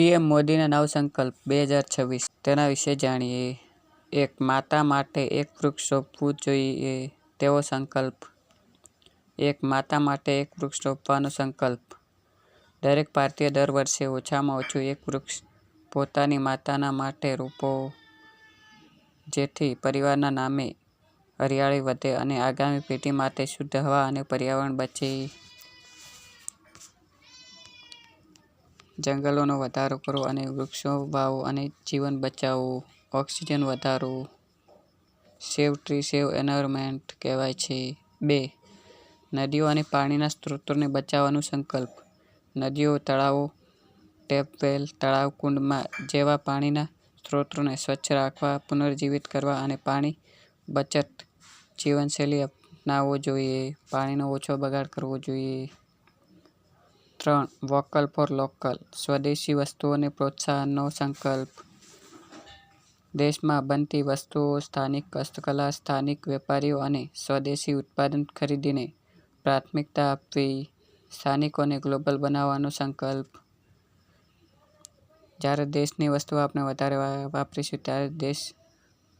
PM મોદીના નવ સંકલ્પ બે હજાર છવ્વીસ. તેના વિશે જાણીએ. એક, માતા માટે એક વૃક્ષ રોપવું જોઈએ, તેવો સંકલ્પ. એક, માતા માટે એક વૃક્ષ રોપવાનો સંકલ્પ. દરેક ભારતીય દર વર્ષે ઓછામાં ઓછું એક વૃક્ષ પોતાની માતાના માટે રોપો, જેથી પરિવારના નામે હરિયાળી વધે અને આગામી પેઢી માટે શુદ્ધ હવા અને પર્યાવરણ બચે. જંગલોનો વધારો કરો અને વૃક્ષો વાવો અને જીવન બચાવો ઓક્સિજન વધારો સેવ ટ્રી સેવ એન્વાયરમેન્ટ કહેવાય છે. બે, નદીઓ અને પાણીના સ્ત્રોતોને બચાવવાનો સંકલ્પ. નદીઓ, તળાવો, ટેપવેલ તળાવ કુંડમાં જેવા પાણીના સ્ત્રોતોને સ્વચ્છ રાખવા, પુનર્જીવિત કરવા અને પાણી બચત જીવનશૈલી અપનાવવો જોઈએ. પાણીનો ઓછો બગાડ કરવો જોઈએ. ત્રણ, વોકલ ફોર લોકલ, સ્વદેશી વસ્તુઓને પ્રોત્સાહનનો સંકલ્પ. દેશમાં બનતી વસ્તુઓ, સ્થાનિક હસ્તકલા, સ્થાનિક વેપારીઓ અને સ્વદેશી ઉત્પાદન ખરીદીને પ્રાથમિકતા આપવી, સ્થાનિકોને ગ્લોબલ બનાવવાનો સંકલ્પ. જ્યારે દેશની વસ્તુઓ આપણે વધારે વાપરીશું, ત્યારે દેશ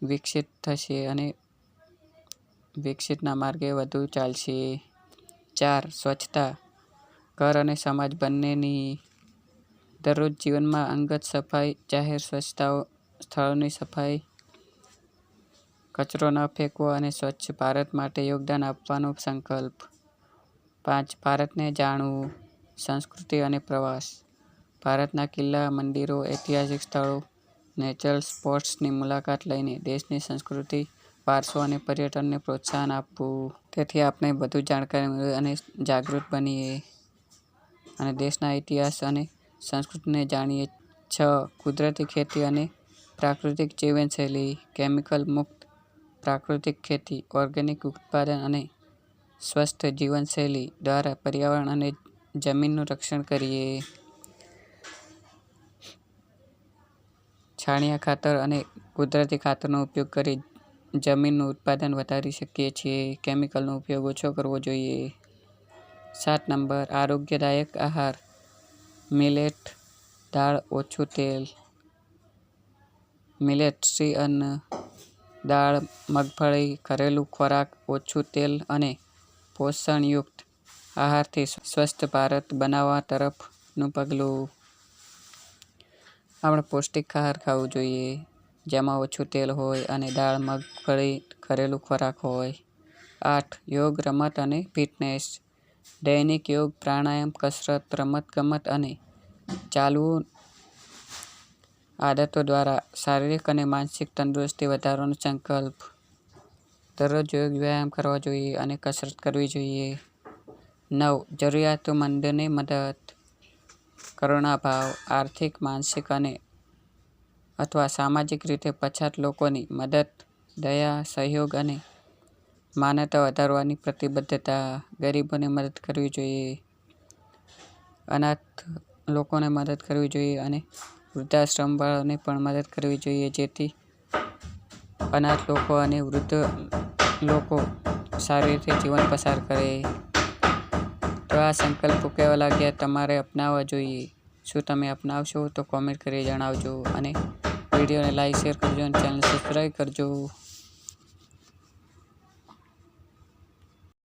વિકસિત થશે અને વિકસિતના માર્ગે વધુ ચાલશે. ચાર, સ્વચ્છતા ઘર અને સમાજ બંનેની દરરોજ જીવનમાં અંગત સફાઈ, જાહેર સ્વચ્છતાઓ, સ્થળોની સફાઈ, કચરો ન ફેંકવો અને સ્વચ્છ ભારત માટે યોગદાન આપવાનો સંકલ્પ. પાંચ, ભારતને જાણવું, સંસ્કૃતિ અને પ્રવાસ. ભારતના કિલ્લા, મંદિરો, ઐતિહાસિક સ્થળો, નેચરલ સ્પોર્ટ્સની મુલાકાત લઈને દેશની સંસ્કૃતિ, વારસો અને પર્યટનને પ્રોત્સાહન આપવું. તેથી આપણે વધુ જાણકારી અને જાગૃત બનીએ. અને દેશના ઇતિહાસ અને સંસ્કૃતિને જાણીએ છ. કુદરતી ખેતી અને પ્રાકૃતિક જીવનશૈલી, કેમિકલ મુક્ત પ્રાકૃતિક ખેતી, ઓર્ગેનિક ઉત્પાદન અને સ્વસ્થ જીવનશૈલી દ્વારા પર્યાવરણ અને જમીનનું રક્ષણ કરીએ. છાણિયા ખાતર અને કુદરતી ખાતરનો ઉપયોગ કરી જમીનનું ઉત્પાદન વધારી શકીએ છીએ. કેમિકલનો ઉપયોગ ઓછો કરવો જોઈએ. સાત નંબર, આરોગ્યદાયક આહાર, મિલેટ દાળ ઓછું તેલ, મિલેટ શ્રી અન્ન દાળ મગફળી, ઘરેલું ખોરાક ઓછું તેલ અને પોષણયુક્ત આહારથી સ્વસ્થ ભારત બનાવવા તરફનું પગલું. આપણે પૌષ્ટિક આહાર ખાવું જોઈએ, જેમાં ઓછું તેલ હોય અને દાળ, મગફળી, ઘરેલું ખોરાક હોય. આઠ, યોગ, રમત અને ફિટનેસ. દૈનિક યોગ, પ્રાણાયામ, કસરત, રમતગમત અને ચાલવું આદતો દ્વારા શારીરિક અને માનસિક તંદુરસ્તી વધારવાનો સંકલ્પ. દરરોજ યોગ, વ્યાયામ કરવા જોઈએ અને કસરત કરવી જોઈએ. નવ જરૂરિયાતમંદને મદદ. કરુણાભાવ આર્થિક, માનસિક અને અથવા સામાજિક રીતે પછાત લોકોની મદદ, દયા, સહયોગ અને માનવતા વધારવાની પ્રતિબદ્ધતા ગરીબોને મદદ કરવી જોઈએ, અનાથ લોકોને મદદ કરવી જોઈએ અને વૃદ્ધાશ્રમવાળાને પણ મદદ કરવી જોઈએ. જેથી અનાથ લોકો અને વૃદ્ધ લોકો સારી રીતે જીવન પસાર કરે. તો આ સંકલ્પો કેવા લાગ્યા? તમારે અપનાવવા જોઈએ. શું તમે અપનાવશો તો કોમેન્ટ કરી જણાવજો અને વિડીયોને લાઈક, શેર કરજો અને ચેનલ સબસ્ક્રાઈબ કરજો.